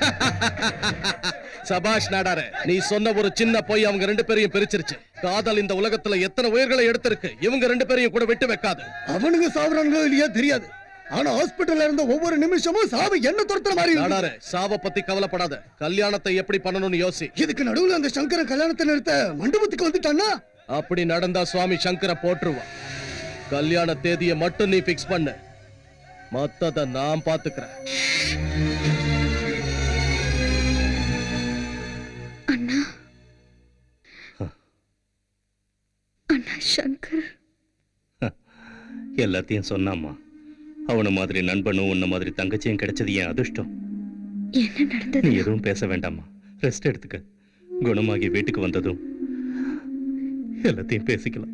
சபாஷ் நாடார நீ சொன்ன ஒரு சின்ன பொய் அவங்க ரெண்டு பேரையும் பிரிச்சிருச்சு. காதல் இந்த உலகத்துல எத்தனை உயிர்களை எடுத்திருக்கு இவங்க ரெண்டு பேரையும் கூட விட்டு வைக்காது. அவனுங்க சாவுறாங்களோ இல்லையா தெரியாது. ஆனா ஹாஸ்பிட்டல்ல இருந்த ஒவ்வொரு நிமிஷமும் சாவு என்ன துரத்துற மாதிரி. நாடார சாவ பத்தி கவலைப்படாத. கல்யாணத்தை எப்படி பண்ணணும்னு யோசி. இதுக்கு நடுவுல அந்த சங்கர கல்யாணத்தை நிறுத்த மண்டபத்துக்கு வந்துட்டான்னா? அப்படி நடந்தா சுவாமி சங்கர போட்டுருவான் கல்யாண தேதியை மட்டும் நீ பிக்ஸ் பண்ணு. மத்தத நான் பாத்துக்கிறேன். அண்ணா சங்கர். எல்லாத்தையும் சொன்னாம்மா. அவன மாதிரி நண்பனும் உன்ன மாதிரி தங்கச்சியும் கிடைச்சது என் அதிர்ஷ்டம். என்ன நடந்தது? நீ எதுவும் பேச வேண்டாம்மா. ரெஸ்ட் எடுத்துக்க. குணமாகி வீட்டுக்கு வந்ததும் எல்லாத்தையும் பேசிக்கலாம்.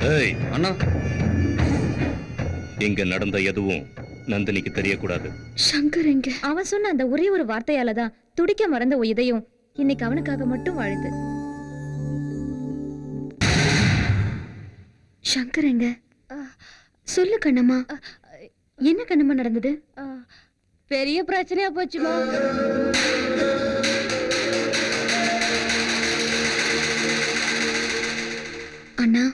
ஏய் அண்ணா. இங்க நடந்த எதுவும் நந்தினிக்கு தெரியக்கூடாது. சங்கர் எங்க அவன் சொன்ன அந்த ஒரே ஒரு வார்த்தையால தான் துடிக்க மறந்த உன் இதயம் இன்னைக்கு அவனுக்காக மட்டும் வாழுது சங்கர் எங்க சொல்லு கண்ணம்மா. என்ன கண்ணம்மா நடந்தது? பெரிய பிரச்சனையா போச்சுமா. அண்ணா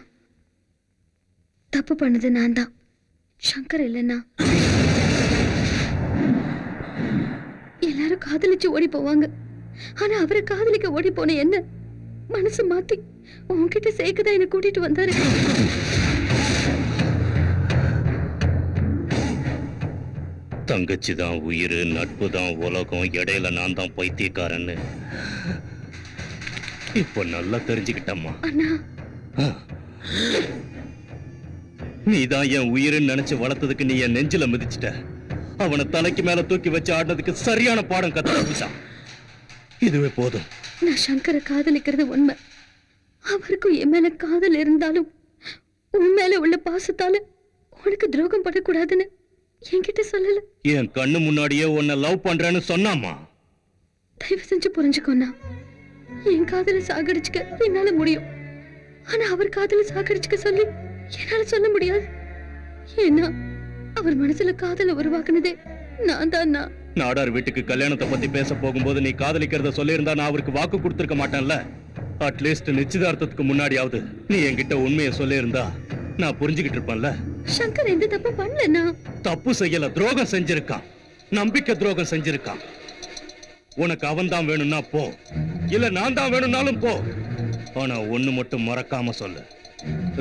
தப்பு பண்ணது நான் தான் சங்கர் இல்லைன்னா. எல்லாரும் காதலிச்சு ஓடி போவாங்க. ஆனா அவரை காதலிக்க ஓடி போன என்ன? மனசு மாத்தி உன்கிட்ட சேர்க்கதான் என்ன கூட்டிட்டு வந்தாரு? தங்கச்சி தான் உயிர் நட்பு தான் உலகம் இடையில நான் தான் பைத்தியக்காரன்னு. இப்போ நல்லா தெரிஞ்சுக்கிட்டம்மா. நீ தான் என் உயிர்னு நினைச்சு வளர்த்ததுக்கு நீ என் நெஞ்சில மிதிச்சிட்ட. அவனை தலைக்கு மேல தூக்கி வச்சு ஆடினதுக்கு சரியான பாடம் கத்து இதுவே போதும். நான் சங்கரை காதலிக்கிறது உண்மை. அவருக்கும் என் மேல காதல் இருந்தாலும் உன் மேல உள்ள பாசத்தால உனக்கு துரோகம் பண்ணக்கூடாதுன்னு என்கிட்ட சொல்லல. என் கண்ணு முன்னாடியே உன்னை லவ் பண்றேன்னு சொன்னாமா? தயவு செஞ்சு புரிஞ்சுக்கோண்ணா என் காதலை சாகடிச்சுக்க என்னால முடியும். ஆனா அவர் காதலை சாகடிச்சுக்க சொல்லி என்னால சொல்ல முடியாது. ஏன்னா அவர் மனசுல காதலை உருவாக்குனதே நான் தான்? நாடார் வீட்டுக்கு கல்யாணத்தை பத்தி பேச போகும்போது நீ காதலிக்கிறத சொல்லியிருந்தா நான் அவருக்கு வாக்கு கொடுத்திருக்க மாட்டேன்ல. அட்லீஸ்ட் நிச்சயதார்த்தத்துக்கு முன்னாடியாவது நீ என்கிட்ட உண்மையை சொல்லியிருந்தா நான் புரிஞ்சுக்கிட்டு இருப்பேன்ல. சங்கர் எந்த தப்பு பண்ணலண்ணா? தப்பு செய்யல துரோகம் செஞ்சிருக்கான். நம்பிக்கை துரோகம் செஞ்சிருக்கான். உனக்கு அவன் தான் வேணும்னா போ. இல்ல நான் தான் வேணும்னாலும் போ. ஆனா ஒண்ணு மட்டும் மறக்காம சொல்லு.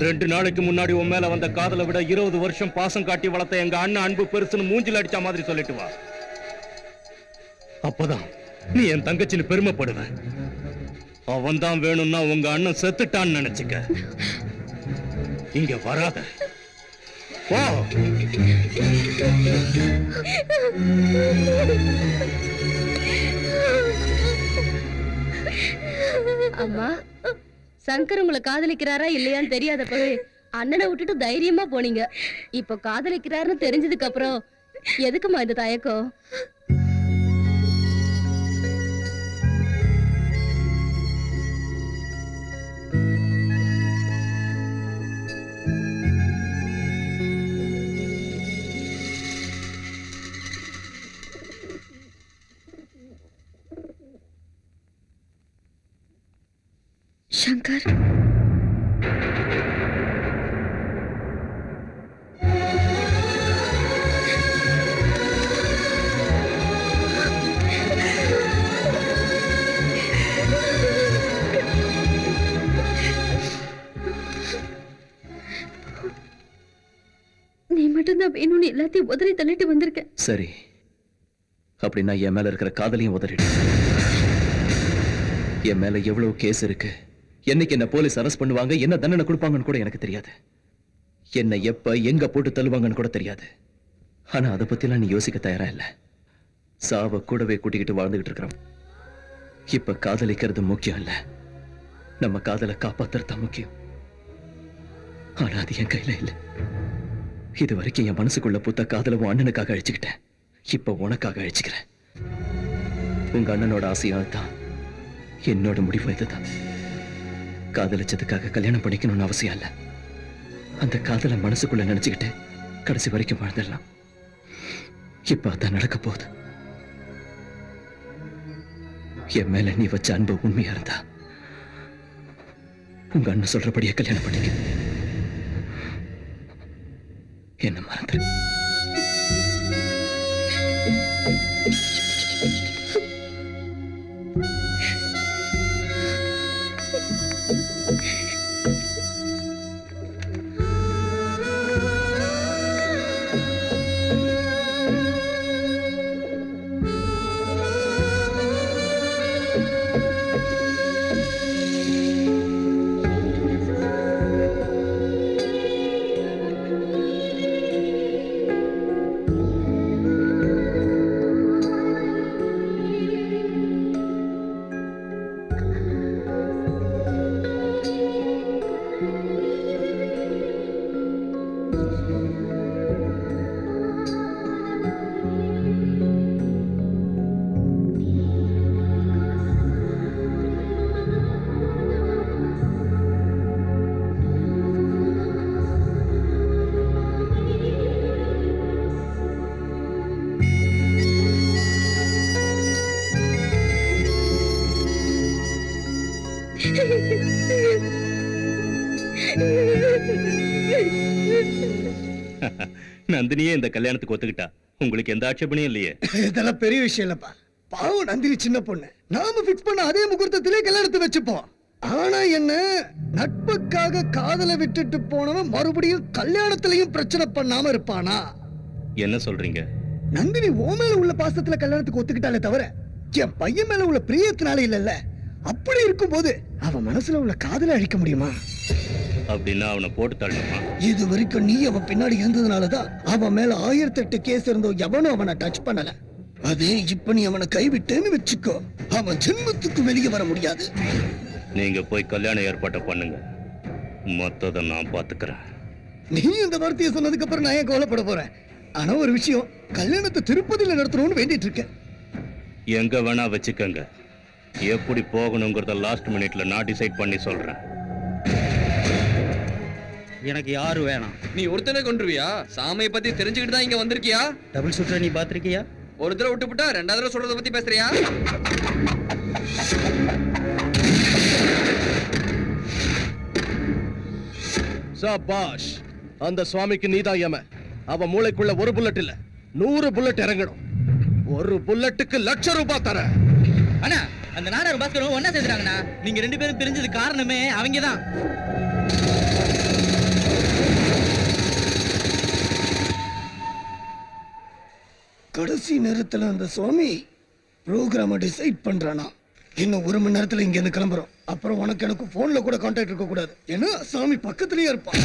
ரெண்டு நாளைக்கு முன்னாடி உன் மேல வந்த காதலை விட இருபது வருஷம் பாசம் காட்டி வளர்த்த எங்க அண்ணன் அன்பு பெருசுன்னு மூஞ்சில் அடிச்ச மாதிரி சொல்லிட்டு வா. அப்பதான் நீ என் தங்கச்சின்னு பெருமைப்படுவ. அவன் தான் வேணும்னா உங்க அண்ணன் செத்துட்டான்னு நினைச்சுக்க. இங்க வராத. போ அம்மா. சங்கர் உங்களை காதலிக்கிறாரா இல்லையான்னு தெரியாதப்பவே அண்ணனை விட்டுட்டு தைரியமா போனீங்க. இப்போ காதலிக்கிறாருன்னு தெரிஞ்சதுக்கு அப்புறம் எதுக்குமா இந்த தயக்கம்? சங்கர்? நீ மட்டும்தான் வேணும்னு எல்லாத்தையும் உதறி தள்ளிட்டு வந்திருக்க. சரி. அப்படின்னா என் மேல இருக்கிற காதலையும் உதறிடு. என் மேல எவ்வளவு கேஸ் இருக்கு? என்னைக்கு என்ன போலீஸ் அரெஸ்ட் பண்ணுவாங்க என்ன தண்டனை கொடுப்பாங்கன்னு கூட எனக்கு தெரியாது. என்ன எப்ப எங்க போட்டு தள்ளுவாங்கன்னு கூட தெரியாது. ஆனா அதை பத்திலாம் நீ யோசிக்க தயாரா இல்ல. சாவ கூடவே கூட்டிக்கிட்டு வாழ்ந்துகிட்டு இருக்கிறோம். இப்ப காதலிக்கிறது முக்கியம் இல்ல. நம்ம காதலை காப்பாத்துறது தான் முக்கியம். ஆனா அது என் கையில இல்ல. இது வரைக்கும் என் மனசுக்குள்ள புத்த காதலவும் அண்ணனுக்காக அழிச்சுக்கிட்டேன். இப்ப உனக்காக அழிச்சுக்கிறேன். உங்க அண்ணனோட ஆசையால் தான் என்னோட முடிவு இதுதான். காதலிச்சதுக்காக கல்யாணம் பண்ணிக்கணும்னு அவசியம் இல்ல. அந்த காதலை மனசுக்குள்ள நினைச்சுக்கிட்டு கடைசி வரைக்கும் வாழ்ந்துடலாம். இப்ப அதான் நடக்க போகுது. என் மேல நீ வச்ச அன்பு உண்மையா இருந்தா உங்க அண்ணன் சொல்றபடியே கல்யாணம் பண்ணிக்க. என்ன மறந்துரு. நந்தினியே இந்த கல்யாணத்துக்கு ஒத்துக்கிட்டா. உங்களுக்கு எந்த ஆட்சேபனையும் இல்லையே. இதெல்லாம் பெரிய விஷயம் இல்லப்பா. பாவம் நந்தினி சின்ன பொண்ணு. நாம ஃபிக்ஸ் பண்ண அதே முகூர்த்தத்திலே கல்யாணத்தை வச்சுப்போம். ஆனா என்ன நட்புக்காக காதலை விட்டுட்டு போனவன் மறுபடியும் கல்யாணத்திலையும் பிரச்சனை பண்ணாம இருப்பானா? என்ன சொல்றீங்க? நந்தினி ஓ மேல உள்ள பாசத்துல கல்யாணத்துக்கு ஒத்துக்கிட்டாலே தவிர என் பையன் மேல உள்ள பிரியத்தினால இல்லல்ல. அப்படி இருக்கும்போது அவன் மனசுல உள்ள காதலை அழிக்க முடியுமா? அப்படின்னா அவனை போட்டு தள்ளணுமா? இது வரைக்கும் நீ அவன் பின்னாடி இருந்ததுனாலதான் அவன் மேல ஆயிரத்தி எட்டு கேஸ் இருந்தோம் எவனும் அவனை டச் பண்ணல. அதே இப்ப நீ அவனை கைவிட்டேன்னு வச்சுக்கோ. அவன் ஜென்மத்துக்கு வெளியே வர முடியாது. நீங்க போய் கல்யாண ஏற்பாட்டை பண்ணுங்க. மொத்தத்தை நான் பாத்துக்கிறேன். நீ இந்த வார்த்தையை சொன்னதுக்கு அப்புறம் நான் ஏன் கவலைப்பட போறேன்? ஆனா ஒரு விஷயம் கல்யாணத்தை திருப்பதியில நடத்தணும்னு வேண்டிட்டு இருக்கேன். எங்க வேணா வச்சுக்கங்க. எப்படி போகணுங்கிறத லாஸ்ட் மினிட்ல நான் டிசைட் பண்ணி சொல்றேன். எனக்கு யாரு வேணாம். நீ ஒருத்தனை கொண்டுருவியா சாமியை பத்தி தெரிஞ்சுக்கிட்டு தான் இங்க வந்திருக்கியா? டபுள் சுற்ற நீ பாத்திருக்கியா? ஒரு தடவை விட்டுப்புட்டா ரெண்டாவது தடவை சொல்றத பத்தி பேசுறியா? சபாஷ் அந்த சுவாமிக்கு நீதான் யம. அவன் மூளைக்குள்ள ஒரு புல்லட் இல்ல. நூறு புல்லட் இறங்கணும். ஒரு புல்லட்டுக்கு லட்சம் ரூபாய் தர. அண்ணா அந்த நாடார் பாஸ்கரும் ஒன்னா சேர்ந்துறாங்கண்ணா நீங்க ரெண்டு பேரும் பிரிஞ்சது காரணமே அவங்க தான் கடைசி நேரத்துல அந்த சுவாமி ப்ரோக்ராம டிசைட் பண்றானா. இன்னும் ஒரு மணி நேரத்துல இங்க இருந்து கிளம்புறோம். அப்புறம் உனக்கு எனக்கு போன்ல கூட கான்டாக்ட் இருக்க கூடாது ஏன்னா சாமி பக்கத்துலயே இருப்பான்.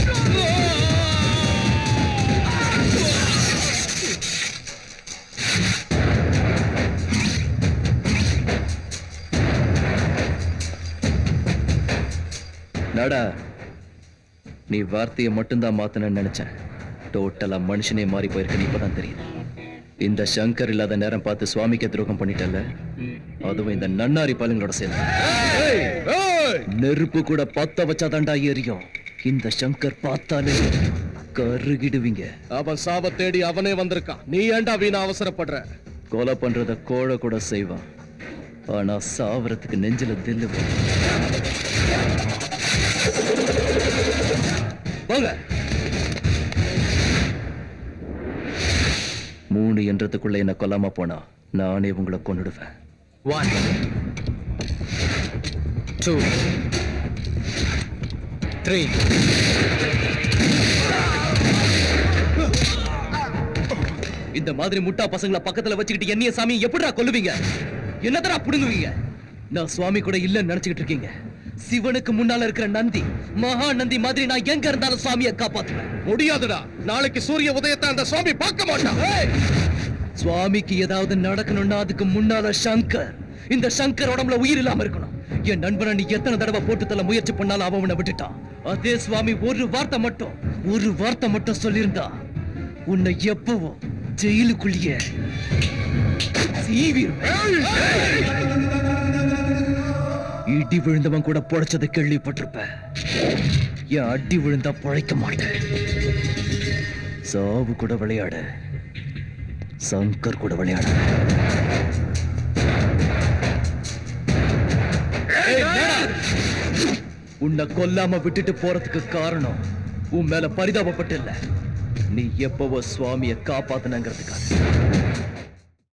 நாடா நீ வார்த்தையை மட்டும்தான் மாத்தணும்னு நினைச்சேன். டோட்டலா மனுஷனே மாறி போயிருக்க இப்பதான் தெரியுது. இந்த சங்கர் இல்லாத நேரம் பார்த்து சுவாமிக்கு துரோகம் பண்ணிட்டல அதுவும் இந்த நன்னாரி பாலுங்களோட சேர்ந்து. நெருப்பு கூட பத்த வச்சாதாண்டா எரியும். இந்த சங்கர் பார்த்தாலே கருகிடுவீங்க. அவன் சாப தேடி அவனே வந்திருக்கான். நீ ஏன்டா வீணா அவசரப்படுற? கொலை பண்றத கோழ கூட செய்வான். ஆனா சாவறதுக்கு நெஞ்சில தில்லு போங்க. மூணு என்றதுக்குள்ள என்ன கொல்லாம போனா நானே உங்களை கொன்னுடுவேன். ஒன் டூ த்ரீ இந்த மாதிரி முட்டா பசங்களை பக்கத்துல வச்சுக்கிட்டு என்னைய சாமி எப்படிடா கொல்லுவீங்க? என்னதடா புடுங்குவீங்க? நான் சுவாமி கூட இல்லைன்னு நினைச்சுக்கிட்டு இருக்கீங்க. சிவனுக்கு முன்னால இருக்கிற நந்தி மகா நந்தி மாதிரி நான் எங்க இருந்தாலும் சுவாமியை காப்பாத்துவேன். முடியாதுடா. நாளைக்கு சூரிய உதயத்தை அந்த சுவாமி பார்க்க மாட்டான். சுவாமிக்கு ஏதாவது நடக்கணும்னா அதுக்கு முன்னால சங்கர். இந்த சங்கர் உடம்புல உயிர் இல்லாம இருக்கணும். என் நண்பனை நீ எத்தனை தடவை போட்டு தள்ள முயற்சி பண்ணாலும் அவன் விட்டுட்டான். அதே சுவாமி ஒரு வார்த்தை மட்டும் ஒரு வார்த்தை மட்டும் சொல்லியிருந்தா உன்னை எப்பவும் ஜெயிலுக்குள்ளேயே சீவிருவேன். இடி விழுந்தவன் கூட பொழைச்சதை கேள்விப்பட்டிருப்ப. என் அடி விழுந்தா பொழைக்க மாட்டேன்? சாவு கூட விளையாட. சங்கர் கூட விளையாட. உன்னை கொல்லாம விட்டுட்டு போறதுக்கு காரணம் உன் மேல பரிதாபப்பட்டு இல்ல. நீ எப்பவோ சுவாமிய காப்பாத்தனங்கிறதுக்காக.